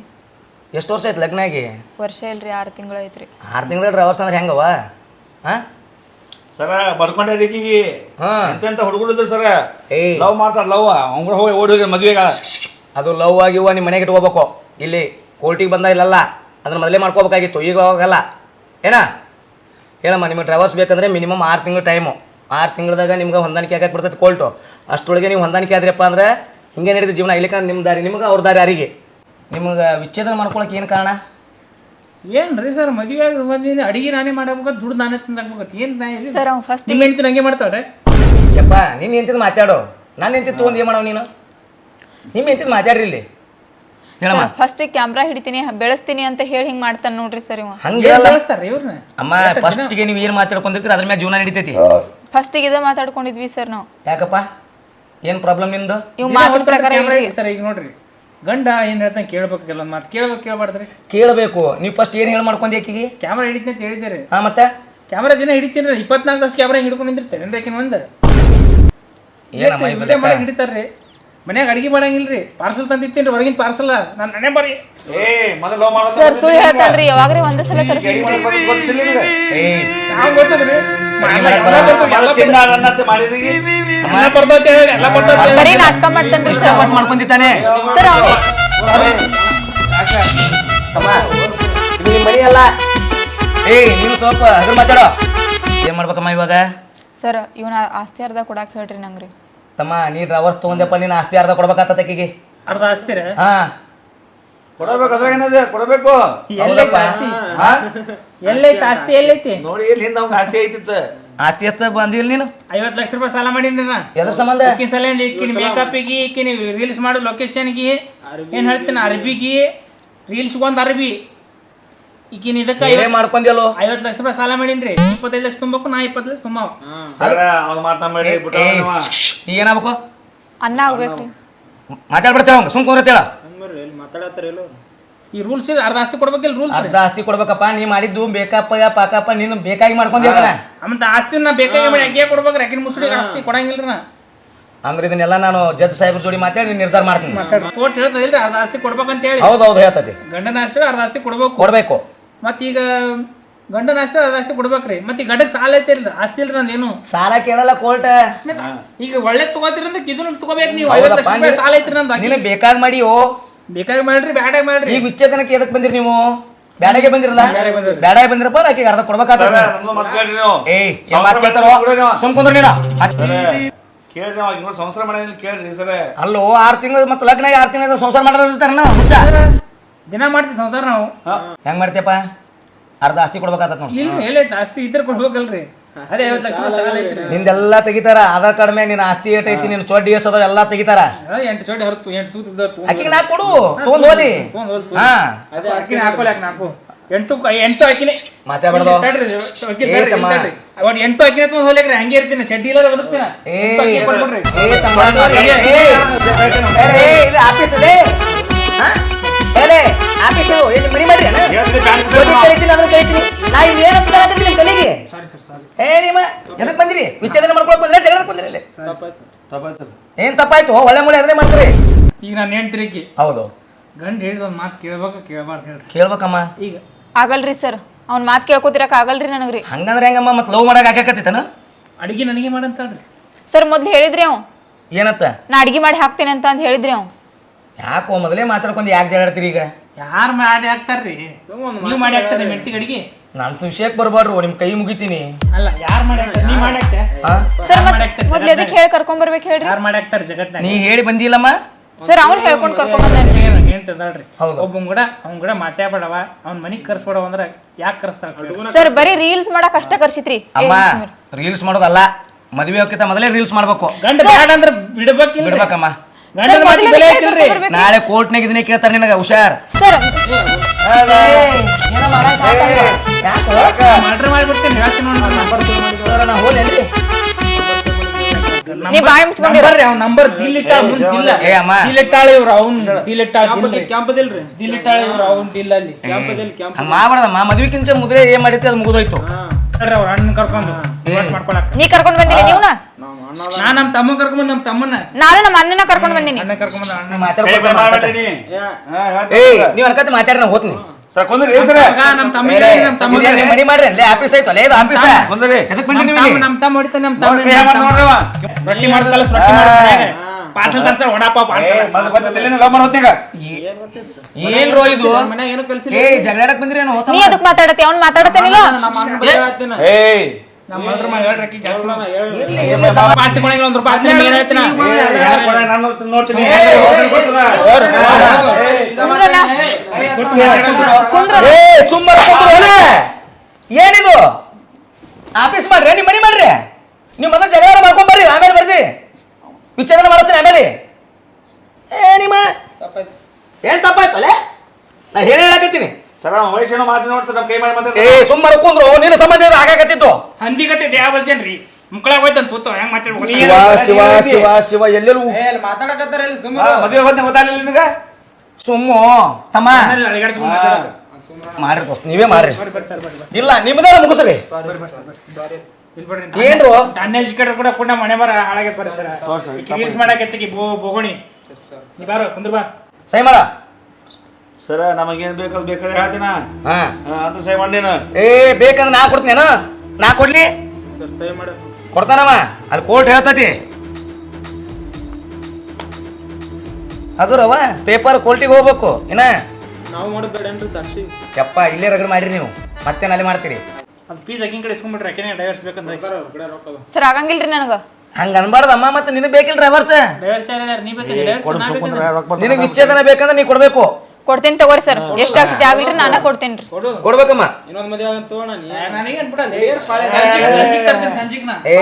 ಎಷ್ಟು ವರ್ಷ ಆಯ್ತು ಲಗ್ನ ಆಗಿ ವರ್ಷ ರೀ ಆರು ತಿಂಗಳು ಐತ್ರಿ. ಆರು ತಿಂಗಳ ಡ್ರೈವರ್ಸ್ ಅಂದ್ರೆ ಹೆಂಗವ ಹಾಂ ಸರ ಬರ್ಕೊಂಡಿದ್ದಕ್ಕಿಗೆ ಹಾಂ. ಎಂತೆಂತ ಹುಡುಗರು ಇದ್ರು ಸರ ಏಯ್ ಲವ್ ಮಾಡ್ತಾರ ಲವ್ ಅವ್ರ ಹೋಗಿ ಓಡಿ ಹೋಗಿ ಮದ್ವೆಗ. ಅದು ಲವ್ ಆಗಿವ ನಿಮ್ಮ ಮನೆಗೆ ಇಟ್ಕೋಬೇಕು. ಇಲ್ಲಿ ಕೋರ್ಟಿಗೆ ಬಂದ ಇಲ್ಲಲ್ಲ ಅದನ್ನ ಮೊದಲೇ ಮಾಡ್ಕೋಬೇಕಾಗಿತ್ತು. ಈಗ ಹೋಗಲ್ಲ ಏನಾ? ಏನಮ್ಮ ನಿಮಗೆ ಡ್ರೈವರ್ಸ್ ಬೇಕಂದ್ರೆ ಮಿನಿಮಮ್ ಆರು ತಿಂಗಳು ಟೈಮು ಆರು ತಿಂಗಳದಾಗ ನಿಮ್ಗೆ ಹೊಂದಾಣಿಕೆ ಆಗಕ್ಕೆ ಬರ್ತೈತೆ ಕೋಲ್ಟು. ಅಷ್ಟೊಳಗೆ ನೀವು ಹೊಂದಾಣಿಕೆ ಆದ್ರಪ್ಪ ಅಂದ್ರೆ ಹಿಂಗೆ ನಡೀತು ಜೀವನ ಇಲ್ಲಿಕ ನಿಮ್ಮ ದಾರಿ ನಿಮ್ಗೆ ಅವ್ರ ದಾರಿ ಯಾರಿಗೆ ನಿಮ್ಗೆ ವಿಚ್ಛೇದನ ಮಾಡ್ಕೊಳಕ್ಕೆ ಏನು ಕಾರಣ? ಏನು ರೀ ಸರ್ ಮದುವೆ ಬಂದಿನಿ ಅಡಿಗೆ ನಾನೇ ಮಾಡಬೇಕು ದುಡ್ಡು ನಾನೇ ತಿಂದಾಗಬೇಕು ಏನು ನಾ ಇಲ್ಲಿ? ಸರ್ ಅವ್ನು ಫಸ್ಟ್ ನಿಮ್ಮ ಹೆಂಡತಿ ಹಂಗೆ ಮಾಡ್ತಾವ್ರೆ? ಯಪ್ಪ ನಿನ್ನ ಎಂತಿದ್ದು ಮಾತಾಡೋ. ನಾನು ಎಂತಿದ್ದು ತೊಗೊಂಡು ಏನು ಮಾಡೋ ನೀನು? ನಿಮ್ಮ ಎಂತಿದ್ದು ಮಾತಾಡ್ರಿ ಇಲ್ಲಿ. ಹೇಳಮ್ಮ. ಫಸ್ಟ್ ಕ್ಯಾಮ್ರಾ ಹಿಡಿತೀನಿ ಬೆಳೆಸ್ತೀನಿ ಅಂತ ಹೇಳಿ ಹಿಂಗ್ ಮಾಡ್ತಾನೆ ನೋಡ್ರಿ ಸರ್ ಇವ ಹಂಗೆ ಅಮ್ಮ ಇವ್ರನ್ನ ಅಮ್ಮ ಫಸ್ಟ್ಗೆ ನೀವು ಏನು ಮಾತಾಡ್ಕೊಂಡಿರ್ತೀರಿ ಅದ್ರ ಮೇಲೆ ಜೀವನ ನಡೀತೈತಿ. ಫಸ್ಟಿಗೆ ಇದ ಮಾತಾಡ್ಕೊಂಡಿದ್ವಿ ಸರ್ ನಾವು. ಯಾಕಪ್ಪ? ಏನು ಪ್ರಾಬ್ಲಮ್ ನಿಮ್ದು? ನೀವು ಮಾತಿನ ಪ್ರಕಾರ ಸರ್ ಈಗ ನೋಡ್ರಿ. ಗಂಡ ಏನ್ ಹೇಳ್ತಾನೆ ಕೇಳ್ಬೇಕು ಕೆಲವೊಂದು ಮಾತು. ಕೇಳ್ಬೇಕು ಕೇಳ್ಬಾರ್ದ್ರಿ ಕೇಳಬೇಕು. ನೀವು ಫಸ್ಟ್ ಏನು ಹೇಳಿ ಮಾಡ್ಕೊಂಡಿ ಆಕಿಗೆ? ಕ್ಯಾಮ್ರಾ ಹಿಡಿತೀನಿ ಅಂತ ಹೇಳಿದ್ದೀರಿ. ಹಾ ಮತ್ತೆ? ಕ್ಯಾಮ್ರಾ ದಿನ ಹಿಡಿತೀನಿ ಇಪ್ಪತ್ನಾಲ್ಕು ತಾಸು ಕ್ಯಾಮ್ರಾ ಹಿಡ್ಕೊಂಡು ನಿಂದಿರ್ತಾರೆ ಏನ್ರಿ ಆಕಿನ ಒಂದು ಏನಮ್ಮ ಇದು ವಿಡಿಯೋ ಮಾಡಕ್ ಹಿಡಿತಾರ್ರಿ. ಮನ್ಯಾಗ ಅಡಿಗೆ ಮಾಡಂಗಿಲ್ರಿ ಪಾರ್ಸಲ್ ತಂದಿತ್ತೀನಿ ಹೊರಗಿನ ಪಾರ್ಸಲ್ ನಾನು ಮನೆ ಬರ್ರಿ. ಏ ಮೊದಲು ಲವ್ ಮಾಡೋದು ಸರ್ ಸುಳ್ಳು ಹೇಳ್ತಾನ್ರಿ. ಯಾವಾಗ್ರಿ ಒಂದೇ ಸಲ ತರಿಸ್ತೀನಿ. ನಾವು ಗೊತ್ತದ್ರಿ? ಬರೀ ನಾಟಕ ಮಾಡ್ತಾನ್ರಿ ಸರ್. ಮನಿ ಅಲ್ಲ. ಏಯ್ ನೀನು ಸ್ವಲ್ಪ ಅದ್ರ ಮಾತಾಡೋ. ಏನು ಮಾಡ್ಬೇಕಮ್ಮ ಇವಾಗ? ಸರ್ ಇವನ ಆಸ್ತಿ ಅರ್ಧ ಕೊಡಾಕ್ ಹೇಳ್ರಿ ನಂಗ್ರಿ. ತಮ್ಮ ನೀನ್ ಡ್ರೈವರ್ಸ್ ತಗೊಂಡೆಪ್ಪ ನೀನ್ ಆಸ್ತಿ ಅರ್ಧ ಕೊಡ್ಬೇಕಾತ ಅರ್ಧ ಆಸ್ತಿ ಹಾಂ. ಕೊಡಬೇಕು ಅದ್ರಾಗ ಏನಿದೆ? ಕೊಡಬೇಕು? ಎಲ್ಲೈತೆ ಆಸ್ತಿ. ಹಾ? ಎಲ್ಲೈತೆ ಆಸ್ತಿ ಎಲ್ಲೈತಿ. ನೋಡಿ ಹಿಂದೆ ಅವ್ಗೆ ಆಸ್ತಿ ಐತಿತ್ತು. ಆಸ್ತಿ ಎತ್ತ ಬಂದಿಲ್ಲ ನೀನು? ಐವತ್ತು ಲಕ್ಷ ರೂಪಾಯಿ ಸಾಲ ಮಾಡೀನಿ ನಾ ಎದ್ರ ಸಂಬಂಧ? ಈಕಿನ ಸಲ ಈಕಿನ ಮೇಕಪ್ಪಿಗೆ ಈಕಿನ ರೀಲ್ಸ್ ಮಾಡೋ ಲೊಕೇಶನ್ಗೆ ಏನ್ ಹೇಳ್ತೀನಿ ಅರ್ಬಿಗೆ. ರೀಲ್ಸ್ ಒಂದ್ ಅರ್ಬಿ. ಈಕಿನ ಇದಕ್ಕ ಏನೇ ಮಾಡ್ಕೊಂದಿಲ್ಲೋ ಐವತ್ತು ಲಕ್ಷ ರೂಪಾಯಿ ಸಾಲ ಮಾಡೀನ್ರಿ. ಇಪ್ಪತ್ತೈದು ಲಕ್ಷ ತುಂಬಬೇಕು ನಾ ಇಪ್ಪತ್ತು ಲಕ್ಷ ತುಂಬ ಸರ ಅವ್ನು ಮಾತನಾಡಿ ಬಿಟ್ಟ ಏನಾಗಬೇಕು ಅನ್ನ ಆಗ್ಬೇಕ್ರಿ. ಮಾತಾಡ್ಬಿಡ್ತೇವೆ ಅವ್ನು ಸುಮ್ ಕುಂದ್ರತೇಳ ಈ ರೂಲ್ಸ್ ಅರ್ಧ ಆಸ್ತಿ ಕೊಡ್ಬೇಕಿಲ್ಲ ರೂಲ್ಸ್ ಅರ್ಧ ಆಸ್ತಿ ಕೊಡ್ಬೇಕಪ್ಪ ನೀ ಮಾಡಿದ್ದು ಬೇಕಪ್ಪ ಪಾಕಪ್ಪ ನಿನ್ನ ಬೇಕಾಗಿ ಮಾಡ್ಕೊಂಡಿದ್ದಾನೆ ಅಮಂತ ಆಸ್ತಿ ನಾ ಬೇಕಾಗಿ ಮಾಡಿ ಹಂಗೆ ಕೊಡ್ಬೇಕ್ರಿ ಅಕ್ಕಿನ ಮುಸುಡಿ ಆಸ್ತಿ ಕೊಡಂಗಿಲ್ಲ ನಾ. ಅಂದ್ರೆ ಇದನ್ನೆಲ್ಲ ನಾನು ಜಡ್ಜ್ ಸಾಹೇಬ್ರ ಜೋಡಿ ಮಾತಾಡಿ ನೀನ್ ನಿರ್ಧಾರ ಮಾಡ್ತೀನಿ. ಕೋರ್ಟ್ ಹೇಳ್ತದಿಲ್ಲ ಅರ್ಧ ಆಸ್ತಿ ಕೊಡ್ಬೇಕಂತ ಹೇಳಿ ಹೌದು ಹೌದು ಹೇಳ್ತದೆ. ಗಂಡನ ಆಸ್ತಿ ಅರ್ಧ ಆಸ್ತಿ ಕೊಡ್ಬೇಕು. ಕೊಡ್ಬೇಕು. ಮತ್ತೀಗ ಗಂಡನ ಆಸ್ತಿ ಅರ್ಧ ಆಸ್ತಿ ಕೊಡ್ಬೇಕ್ರಿ. ಮತ್ತೆ ಈ ಗಂಡಕ್ ಸಾಲ ಐತಿ ಇಲ್ರಿ ಆಸ್ತಿ ಇಲ್ರಿ ನಂದೇನು? ಸಾಲ ಕೇಳಲ್ಲ ಕೋರ್ಟ್. ಈಗ ಒಳ್ಳೆ ತಗೋತಿರಂದ್ರೆ ಇದನ್ನ ತಗೋಬೇಕು ನೀವು. ಐವತ್ತು ಲಕ್ಷ ರೂಪಾಯಿ ಸಾಲ ಐತ್ರಿ ನಂದು ನೀನು ಬೇಕಾಗಿ ಮಾಡಿ ಓ ಬೇಕಾಗಿ ಮಾಡ್ರಿ ಬ್ಯಾಡಾಗಿ ಮಾಡ್ರಿ. ಈಗ ಉಚ್ಚೇತನಕ್ಕೆ ಎದಕ್ ಬಂದಿರಿ ನೀವು? ಬ್ಯಾಡಾಗೆ ಬಂದಿರಲ್ಲ? ಬ್ಯಾಡಾಗಿ ಬಂದಿರಪ್ಪ ಆಕೆಗೆ ಅರ್ಧ ಕೊಡ್ಬೇಕಾದ್ರೆ ಕೇಳ್ರಿ ಅವಾಗ ಇನ್ನೂ ಸಂಸಾರ ಮಾಡೋದಿಲ್ಲ ಕೇಳ್ರಿ ಸರ. ಅಲ್ಲೋ ಆರು ತಿಂಗಳು ಮತ್ತೆ ಲಗ್ನ ಆರು ತಿಂಗಳ ಸಂಸಾರ ಮಾಡಿರ್ತಾರನ ಹುಚ್ಚ? ದಿನ ಮಾಡ್ತೀವಿ ಸಂಸಾರ ನಾವು. ಹೆಂಗ್ ಮಾಡ್ತೀಯಪ್ಪ? ಅರ್ಧ ಆಸ್ತಿ ಕೊಡ್ಬೇಕಾಗ್ತದ ನಾವು ಇಲ್ಲ ಹೇಳೈತೆ ಆಸ್ತಿ ಇದ್ರ ಕೊಡ್ಬೇಕಲ್ರಿ. ಅದೇ ಐವತ್ತು ಲಕ್ಷ ಸಾಲ ನಿಂದೆಲ್ಲ ತೆಗಿತಾರ ಆಧಾರ್ ಕಾರ್ಡ್ ಮೇಲೆ ನಿನ್ನ ಆಸ್ತಿ ಏಟ್ ಐತಿ ನಿನ್ನ ಚೊಡ್ಡಿ ಅದಾವ ಎಲ್ಲ ತೆಗಿತಾರ ಎಂಟು ಚೋಟಿ ಹರ್ತು ಎಂಟು ಸೂತ್ ಇದ್ದಾರ್ ಆಕಿಗೆ ನಾ ಕೊಡು ತೊಗೊಂಡ್ ಹೋದಿ ಹಾ ಅದೇ ಹಾ ಅಕ್ಕಿನ ಹಾಕೋಲ್ಯಾಕ ನಾಲ್ಕು ಎಂಟು ಎಂಟು ಹಾಕಿನಿ ಮಾತಾಡ್ಬಾರ್ದು ತಡ್ರಿ, ಅಕ್ಕಿ ತಡ್ರಿ, ತಮ್ಮ. ತಡ್ರಿ. ಒಟ್ಟು ಎಂಟು ಹಾಕಿನ ತೊಗೊಂಡ್ ಹೋಗ್ಲಿಕ್ರಿ ಹಂಗೆ ಇರ್ತೀನಿ ಚಡ್ಡಿ ಇಲ್ಲ ಬದುಕ್ತೀನಿ ಏ ಎಂಟು ಅಕ್ಕಿ ಕೊಟ್ಬಿಡ್ರಿ. ಏ ತಮ್ಮ, ಏ, ಏ, ಏ, ಏ, ಇದು ಆಫೀಸ್ ಇದೆ ಹಾ? ಆಫೀಸ್ ಏನ್ ಮಾಡ್ರಿ. ನಾ ಇಲ್ಲಿ ಏನಂತ? ಏ ನಿಮ್ಮ ಎದಕ್ ಬಂದಿರಿ? ಮಾಡ್ಕೊಳಕ್ ಬಂದ್ರೆ ಜಗಳ ಬಂದಿರಿ ಇಲ್ಲಿ? ತಪ್ಪಾಯ್ತು ಸರ್. ಏನ್ ತಪ್ಪಾಯ್ತು? ಒಳ್ಳೆ ಮುಳೆ ಅದನ್ನೇ ಮಾಡ್ತೀರಿ. ಈಗ ನಾನು ಹೆಂಡ್ತಿರಿಕಿ ಹೌದು. ಗಂಡ ಹೇಳಿದ ಒಂದು ಮಾತು ಕೇಳ್ಬೇಕು ಕೇಳಬಾರ್ದು ಹೇಳ್ರಿ. ಕೇಳ್ಬೇಕಮ್ಮ. ಈಗ. ಆಗಲ್ರಿ ಸರ್. ಅವ್ನ ಮಾತು ಕೇಳ್ಕೊತಿರಕ್ ಆಗಲ್ರಿ ನನಗ್ರಿ. ಹಂಗಂದ್ರೆ ಹೆಂಗಮ್ಮ? ಮತ್ತೆ ಲವ್ ಮಾಡಕ್ ಹಾಕಕತ್ತಿತ್ತನ ಅಡಿಗೆ ನನಗೆ ಮಾಡಂತಾಳ್ರಿ ಸರ್ ಮೊದ್ಲು ಹೇಳಿದ್ರಿ ಅವ್. ಏನತ್ತ? ನಾ ಅಡಿಗೆ ಮಾಡಿ ಹಾಕ್ತೇನೆ ಅಂತ ಅಂದ್ ಹೇಳಿದ್ರಿ ಅವ್. ಯಾಕೋ ಮೊದಲೇ ಮಾತಾಡ್ಕೊಂಡು ಯಾಕೆ ಜಗಾಡ್ತೀರಿ ಈಗ? ಯಾರು ಮಾಡಿ ಹಾಕ್ತಾರ್ರಿ? ನೀವು ಮಾಡಿ ಹಾಕ್ತಾರ ಮೆಂತಿಗೆ ಗಡಿಗೆ ನನ್ನ ವಿಷಯಕ್ಕೆ ಬರಬಾರ್ರು ನಿಮ್ ಕೈ ಮುಗಿತೀನಿ. ಅಲ್ಲ ಯಾರು ಮಾಡಿ ಹಾಕ್ತಾರೆ? ನೀವು ಮಾಡಿ ಹಾಕ್ತೆ ಸರ್ ಮತ್ತೆ ಮೊದ್ಲು ಎದಕ್ಕೆ ಹೇಳಿ ಕರ್ಕೊಂಡ್ ಬರ್ಬೇಕು ಹೇಳ್ರಿ? ಯಾರು ಮಾಡಿ ಹಾಕ್ತಾರೆ ಜಗತ್ನಾಗ ನೀ ಹೇಳಿ ಬಂದಿಲ್ಲಮ್ಮ? ಸರ್ ಅವ್ನು ಹೇಳ್ಕೊಂಡು ಕರ್ಕೊಂಡ್ ಬಂದೇನ್ರಿ ಹೇಳ್ತದಲ್ರಿ ಹೌದು. ಒಬ್ಬ ಕೂಡ ಅವ್ನ್ ಕೂಡ ಮಾತಾಡ್ಬೇಡವ ಅವ್ನ ಮನಿಗ್ ಕರ್ಸ್ಬೇಡವ ಅಂದ್ರೆ ಯಾಕೆ ಕರ್ಸ್ತಾರ ಸರ್ ಬರೀ ರೀಲ್ಸ್ ಮಾಡಕ್ ಅಷ್ಟ ಕರ್ಸಿತ್ರಿ. ಅಮ್ಮ ರೀಲ್ಸ್ ಮಾಡೋದಲ್ಲ. ಮದುವೆ ಹೋಗ್ಕಿಂತ ಮೊದಲೇ ರೀಲ್ಸ್ ಮಾಡ್ಬೇಕು. ಗಂಡ ಬ್ಯಾಡ ಅಂದ್ರೆ ಬಿಡ್ಬೇಕಿಲ್ಲ ಬಿಡ್ಬೇಕಮ್ಮ. ಗಂಡನ ಮಾತಿಗೆ ಬೆಲೆ ಐತಿಲ್ರಿ. ನಾಳೆ ಕೋರ್ಟ್ನಾಗ ಇದನ್ನೇ ಕೇಳ್ತಾರೆ ನಿನಗ ಹುಷಾರ್. ಸರ್ ಮರ್ಡರ್ ಮಾಡಿಬಿಡ್ತೀನಿ. ಹೇಳ್ತೀನಿ ನೋಡಿ ನಂಬರ್ ನಾ ಹೋದೇನ್ರಿ ನೀ ಬಾಯಿ ಮುಚ್ಕೊಂಡಿರ? ನಂಬರ್ ಅವ್ನ ನಂಬರ್ ಮುಂದ್ ದಿಲ್ಲ. ಏ ಅಮ್ಮ. ದಿಲ್ಲಿಟ್ಟಾಳ ಇವ್ರು ಅವ್ನ್ ದಿಲ್ಲಿಟ್ಟಾಳ ಕ್ಯಾಂಪದಿಲ್ರಿ ದಿಲ್ಲಿಟ್ಟಾಳ ಇವ್ರು ಅವ್ನ್ ದಿಲ್ಲ ಅಲ್ಲಿ. ಹಂಗ ಮಾಡ್ಬಾರ್ದಮ್ಮ ಮದ್ವಿಕಿಂತ ಮುದ್ರೆ ಏನ್ ಮಾಡಿತ್ತು ಅದು ಮುಗಿದೋಯ್ತು. ಅವ್ರ ಅಣ್ಣನ್ ಕರ್ಕೊಂಡು. ನೀ ಕರ್ಕೊಂಡು ಬಂದಿಲ್ಲ ನೀವ್ನ? ನಾ ನಮ್ಮ ತಮ್ಮ ಕರ್ಕೊಂಡ್ ನಮ್ಮ ತಮ್ಮನ ನಾನು ನಮ್ಮ ಅಣ್ಣನ ಕರ್ಕೊಂಡ್ ಬಂದಿನಿ. ಅಣ್ಣ ಕರ್ಕೊಂಡ್ ಅಣ್ಣ ಮಾತಾಡ್ರಿ. ಮಾತಾಡ್ತೀನಿ ಏಯ್ ನೀವ್ ಅನ್ಕತ್ತೆ ಮಾತಾಡ್ರಿ ನಾ ಹೋಗ್ತೀನಿ ಸರ್ ಕೊಂದ್ರಿ ಸರ್? ನಮ್ಮ ನಮ್ ತಮ್ಮ ನಮ್ಮ ತಮ್ಮ ಮನಿ ಮಾಡ್ರಿ ಅಲ್ಲೇ ಆಫೀಸ್ ಆಯ್ತು ಅಲ್ಲೇ ಇದು ಆಫೀಸ್ ಕೊಂದ್ರಿ. ಎದಕ್ ಬಂದ್ರಿ ನೀವು ನಮ್ಮ ತಮ್ಮ ಹೊಡಿತ ನಮ್ಮ ತಮ್ಮ ಅವ. ರೊಟ್ಟಿ ಮಾಡ್ದಲ್ಲ ರೊಟ್ಟಿ ಮಾಡ್ತಾರೆ ಪಾರ್ಸಲ್ ತರ್ಸ್ತಾರ ವಡಾಪಾವ್ ಪಾರ್ಸಲ್ ಲವ್ ಮಾಡೋತ್ನಾಗ ಏನ್ರೋ ಇದು? ಮನೆ ಏನು ಕಲ್ಸಿಲ್ಲ. ಏ ಜಗಳಾಡಕ್ ಬಂದ್ರಿ ಏನೋ ನೀ ಅದಕ್ ಮಾತಾಡತಿ ಅವ್ನ್ ನೀನ್ ಏನ್ ನಾನು ಕುಂದ್ರ ಏ ಏನಿದು ಆಫೀಸ್ ಮಾಡ್ರಿ ನಿಮ್ ಮನಿ ಮಾಡ್ರಿ ನೀವು ಮೊದಲು ಜಗಳ ಮಾಡ್ಕೊಂಡ್ ಬರ್ರಿ ಆಮೇಲೆ ಬರ್ರಿ ವಿಚಾರ ಮಾಡ್ತೀನಿ ಆಮೇಲೆ ಏ ನಿಮ್ಮ ಏನ್ ತಪ್ಪಾಯ್ತು ಅಲ್ಲೇ ನಾ ಹೇಳಿ ಹೇಳಕತ್ತೀನಿ ಸರ ವಯಸ್ಸಿನ ಮಾತು ನೋಡ್ತಾರೆ ನಮ್ಮ ಕೈ ಮಾಡಿ ಏ ಸುಮ್ಮನೆ ಕುಂದ್ರು ನಿನ್ನ ಸಂಬಂಧ ಆಗಾಕತ್ತಿತ್ತು ಹಂದಿಗತ್ತೆ ದೇಹ ಬಲ್ಸೇನ್ರಿ ಮುಕ್ಕಳಾಗ ಹೋಯ್ತಂತ ತೂತು ಹೆಂಗ್ ಶಿವ ಶಿವ ಶಿವ ಶಿವ ಎಲ್ಲೆಲ್ಲೂ ಮಾತಾಡಕತ್ತಾರ ಇಲ್ಲಿ ಸುಮ್ಮನೆ ಮದುವೆ ಹೋದ್ನೆ ಗೊತ್ತಾಗಲಿಲ್ಲ ನಿನಗ? ಸುಮ್ಮು. ತಮ್ಮ. ಮಾಡ್ರಿ ದೋಸ್ತ್ ನೀವೇ ಮಾಡ್ರಿ ಇಲ್ಲ ನಿಮ್ದಾರ ಮುಗಿಸ್ರಿ. ಏನ್ರು? ಅನ್ಎಜುಕೇಟೆಡ್ ಕೂಡ ಕೂಡ ಮನೆ ಬರ ಹಾಳಾಗೈತೆ ಬರ್ರಿ ಸರ್. ರೀಲ್ಸ್ ಬೋಗೋಣಿ. ನೀ ಬಾರೋ ಕುಂದ್ರ ಬಾ. ಸೈ ಮಾಡ ಸರ ನಮಗೇನ್ ಬೇಕದು ಬೇಕಾದ್ರೆ ಹೇಳ್ತೀನ? ಹಾ. ಅಂತ ಸೈ ಮಾಡೇನು ಏ ಬೇಕಂದ್ರೆ ನಾ ಕೊಡ್ತೀನಿ ನಾ ಕೊಡ್ಲಿ? ಕೊಡ್ತಾನವ ಅಲ್ಲಿ ಕೋರ್ಟ್ ಹೇಳ್ತತಿ. ಅದರವ ಪೇಪರ್ ಕೋರ್ಟಿಗೆ ಹೋಗ್ಬೇಕು ಏನ? ನಾವು ಮಾಡೋದು ಬೇಡನ್ರಿ ಸಾಕ್ಷಿ ಯಪ್ಪ ಇಲ್ಲೇ ರಗಡ್ ಮಾಡಿರಿ ನೀವು. ಮತ್ತೆ ಅಲ್ಲಿ ಮಾಡ್ತೀರಿ? ಅದು ಫೀಸ್ ಅಕ್ಕಿನ ಕಡೆ ಇಸ್ಕೊಂಡ್ಬಿಟ್ರೆ ಅಕ್ಕಿನೇ ಡೈವರ್ಸ್ ಬೇಕಂದ್ರೆ? ಸರ್ ಆಗಂಗಿಲ್ರಿ ನನಗೆ. ಹಂಗ ಅನ್ಬಾರ್ದಮ್ಮ ಮತ್ತೆ ನಿನಗೆ ಬೇಕಿಲ್ಲ ಡ್ರೈವರ್ಸ್ ಡೈವರ್ಸ್ ನೀ ನಿನಗೆ ವಿಚ್ಛೇದನ ಬೇಕಂದ್ರೆ ನೀ ಕೊಡ್ಬೇಕು. ಕೊಡ್ತೇನೆ ತಗೋರಿ ಸರ್. ಎಷ್ಟ್ ಆಗ್ತೈತಿ ಆಗ್ಲಿರಿ ನಾನ ಕೊಡ್ತೇನ್ರಿ ಕೊಡ್ಬೇಕಮ್ಮ. ಇನ್ನೊಂದ್ ಮದ್ವೆ ಆಗಂತ ತಗೋಣ ನೀ. ನನಗೇನ್ ಬಿಡಲ್ಲ ಏ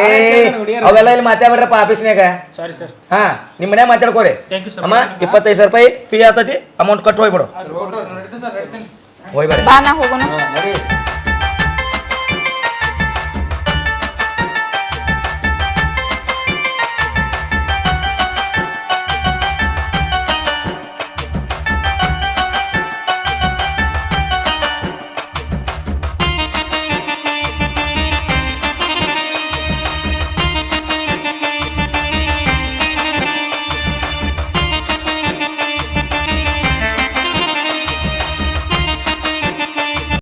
ಅವೆಲ್ಲ ಇಲ್ಲಿ ಮಾತಾಡ್ಬೇಡ್ರಪ್ಪ ಆಫೀಸ್ನ್ಯಾಗ. Sorry sir. ಹಾ ನಿಮ್ಮ ಮನ್ಯಾಗ ಮಾತಾಡ್ಕೋರಿ. Thank you, sir. ಅಮ್ಮ ಇಪ್ಪತ್ತೈದು ಸಾವಿರ ರೂಪಾಯಿ ಫೀ ಆತತಿ ಅಮೌಂಟ್ ಕಟ್ ಹೋಗ್ಬಿಡು. ಹೋಗ್ಬೇಡ ಬಾ ನಾ ಹೋಗೋಣ.